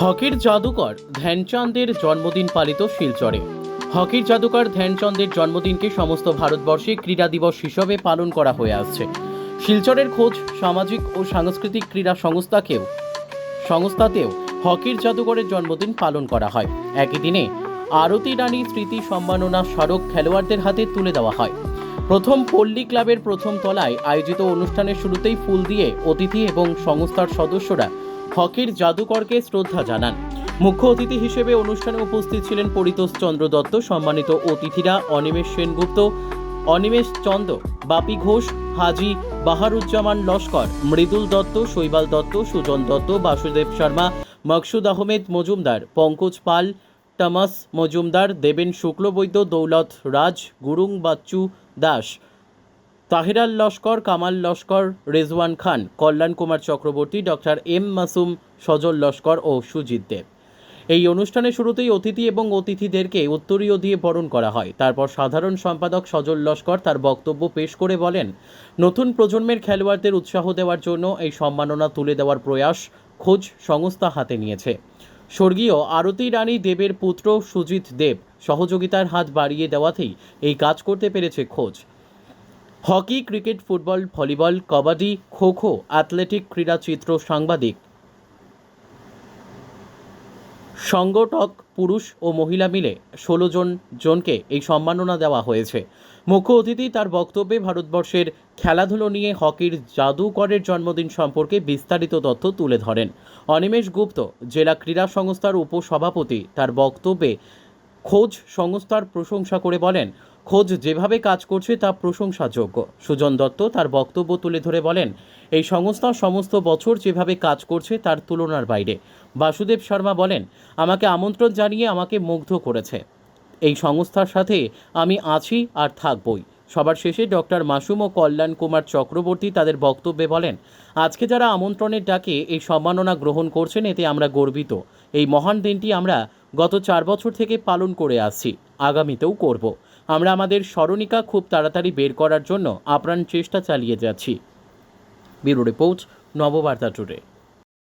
হকির জাদুকর ধ্যানচাঁদের জন্মদিন পালিত শিলচরে। হকির জাদুকর ধ্যানচাঁদের জন্মদিনকে সমস্ত ভারতবর্ষে ক্রীড়া দিবস হিসেবে পালন করা হয়ে আসছে। শিলচরের খোঁজ সামাজিক ও সাংস্কৃতিক ক্রীড়া সংস্থাকেও সংস্থাতেও হকির জাদুকরের জন্মদিন পালন করা হয়। একই দিনে আরতি রানী স্মৃতি সম্মাননা স্মারক খেলোয়াড়দের হাতে তুলে দেওয়া হয়। প্রথম পল্লী ক্লাবের প্রথম তলায় আয়োজিত অনুষ্ঠানের শুরুতেই ফুল দিয়ে অতিথি এবং সংস্থার সদস্যরা হকির জাদুকরকে শ্রদ্ধা জানান। মুখ্য অতিথি হিসেবে অনুষ্ঠানে উপস্থিত ছিলেন পরিতোষ চন্দ্র দত্ত, সম্মানিত অতিথিরা অনিমেষ সেনগুপ্ত, অনিমেষ চন্দ, বাপি ঘোষ, হাজি বাহারুজ্জামান Laskar, Mridul Dutta, Saibal Dutta, Sujan Dutta, Basudev Sharma, Maksud Ahmed Majumdar, Pankaj Pal Thomas Majumdar, Deben Shuklabaidya Daulat, Raj, Gurung Bachchu, Das. Tahiral Laskar, Kamal Laskar, Rezwan Khan, Kalyan Kumar Chakraborty, doctor M Masum, Sajal Laskar ও সুজিত দেব। এই অনুষ্ঠানের শুরুতেই অতিথি এবং অতিথিদেরকে উত্তরীয় দিয়ে বরণ করা হয়। তারপর সাধারণ সম্পাদক সজল লস্কর তার বক্তব্য পেশ করে বলেন, নতুন প্রজন্মের খেলোয়াড়দের উৎসাহ দেওয়ার জন্য এই সম্মাননা তুলে দেওয়ার প্রয়াস খোঁজ সংস্থা হাতে নিয়েছে। স্বর্গীয় আরতি রানী দেবের পুত্র সুজিত দেব সহযোগিতার হাত বাড়িয়ে দেওয়াতেই এই কাজ করতে পেরেছে খোঁজ। Hockey, cricket, football, volleyball, kabaddi kho kho athletic ক্রীড়াচিত্র সাংবাদিক সংগঠক, পুরুষ ও মহিলা মিলে ষোলো জন জনকে এই সম্মাননা দেওয়া হয়েছে। মুখ্য অতিথি তার বক্তব্যে ভারতবর্ষের খেলাধুলো নিয়ে হকির জাদুকরের জন্মদিন সম্পর্কে বিস্তারিত তথ্য তুলে ধরেন। অনিমেষ গুপ্ত, জেলা ক্রীড়া সংস্থার উপসভাপতি, তার বক্তব্যে খোঁজ সংস্থার প্রশংসা করে বলেন খোঁজ যেভাবে কাজ করছে তা প্রশংসাযোগ্য। সুজন দত্ত তার বক্তব্য তুলে ধরে বলেন, এই সংস্থা সমস্ত বছর যেভাবে কাজ করছে তার তুলনার বাইরে। বাসুদেব শর্মা বলেন, আমাকে আমন্ত্রণ জানিয়ে আমাকে মুগ্ধ করেছে। এই সংস্থার সাথে আমি আছি আর থাকবই। সবার শেষে ডক্টর মাসুম ও কল্যাণ কুমার চক্রবর্তী তাদের বক্তব্যে বলেন, আজকে যারা আমন্ত্রণের ডাকে এই সম্মাননা গ্রহণ করছেন, এতে আমরা গর্বিত। এই মহান দিনটি আমরা গত চার বছর থেকে পালন করে আসছি। আগামীতেও করব। আমরা আমাদের স্মরণিকা খুব তাড়াতাড়ি বের করার জন্য আপ্রাণ চেষ্টা চালিয়ে যাচ্ছি। Bureau report, Nababarta today.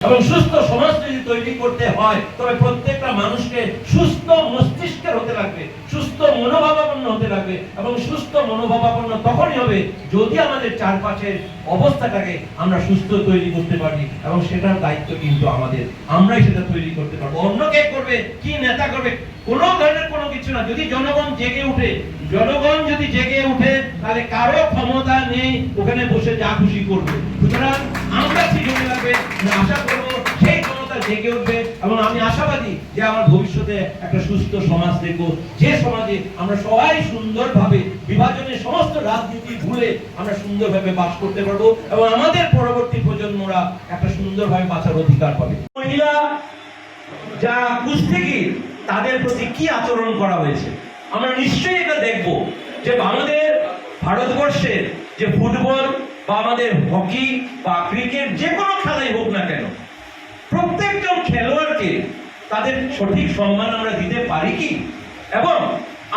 এবং সুস্থ সমাজ যদি তৈরি করতে হয়, তবে প্রত্যেকটা মানুষকে সুস্থ মস্তিষ্কের হতে লাগবে। সুস্থ মনোভাবাপন্ন হতে লাগবে এবং সুস্থ মনোভাবাপন্ন তখনই হবে যদি আমাদের চারপাশের অবস্থাটাকে আমরা সুস্থ তৈরি করতে পারি এবং সেটার দায়িত্ব কিন্তু আমাদের। আমরাই সেটা তৈরি করতে পারব। অন্য কে করবে? কি নেতা করবে? কোনো ধরনের কোনো কিছু না। যদি জনগণ জেগে উঠে, জনগণ যদি জেগে উঠে, তাহলে কারও ক্ষমতা নেই, ওখানে বসে যা খুশি করবে। সুতরাং আমরা ঠিক হতে লাগবে আশা করব জেগে উঠবে এবং আমি আশাবাদী যে আমার ভবিষ্যতে একটা সুস্থ সমাজ দেখব। যে সমাজে আমরা সবাই সুন্দরভাবে বিভাজনের সমস্ত রাজনীতি ভুলে আমরা সুন্দরভাবে বাস করতে পারব এবং আমাদের পরবর্তী প্রজন্মরা একটা সুন্দরভাবে বাঁচার অধিকার পাবে। মহিলা যা কুস্তিগির তাদের প্রতি কি আচরণ করা হয়েছে? আমরা নিশ্চয়ই এটা দেখব যে আমাদের ভারতবর্ষের যে ফুটবল বা আমাদের হকি বা ক্রিকেট যে কোনো খেলাই হোক না কেন প্রত্যেকজন খেলোয়াড়কে তাদের সঠিক সম্মান আমরা দিতে পারি কি? এবং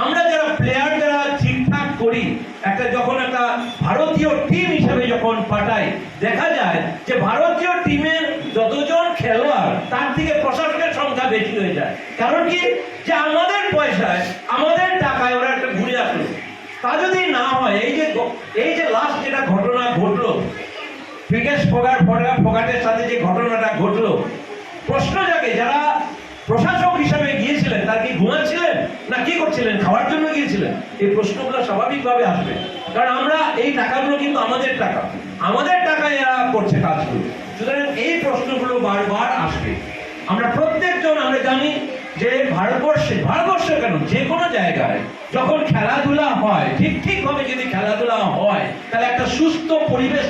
আমরা যারা প্লেয়ার যারা ঠিকঠাক করি, একটা যখন একটা ভারতীয় টিম হিসেবে যখন পাঠাই, দেখা যায় যে ভারতীয় টিমের যতজন খেলোয়াড়, তার থেকে প্রশাসনের সংখ্যা বেশি হয়ে যায়। কারণ কি? যে আমাদের পয়সায়, আমাদের টাকায় ওরা একটা ঘুরে আসলো। তা যদি না হয়, এই যে এই যে লাস্ট যেটা ঘটনা ঘটলো ক্রিকেট ফোগাট ফোগাটের সাথে যে ঘটনাটা ঘটলো, প্রশ্ন জাগে, যারা প্রশাসক হিসাবে গিয়েছিলেন, তার কি ঘুমাচ্ছিলেন, না কি করছিলেন, খাওয়ার জন্য গিয়েছিলেন? এই প্রশ্নগুলো স্বাভাবিকভাবে আসবে। কারণ আমরা এই টাকাগুলো কিন্তু আমাদের টাকা। আমাদের টাকায় এরা করছে কাজগুলো। সুতরাং এই প্রশ্নগুলো বারবার আসবে। আমরা প্রত্যেকজন, আমরা জানি যে ভারতবর্ষে ভারতবর্ষে কেন? যে কোনো জায়গায় যখন খেলাধুলা হয়, ঠিক ঠিক ভাবে যদি খেলাধুলা হয়, তাহলে একটা সুস্থ পরিবেশ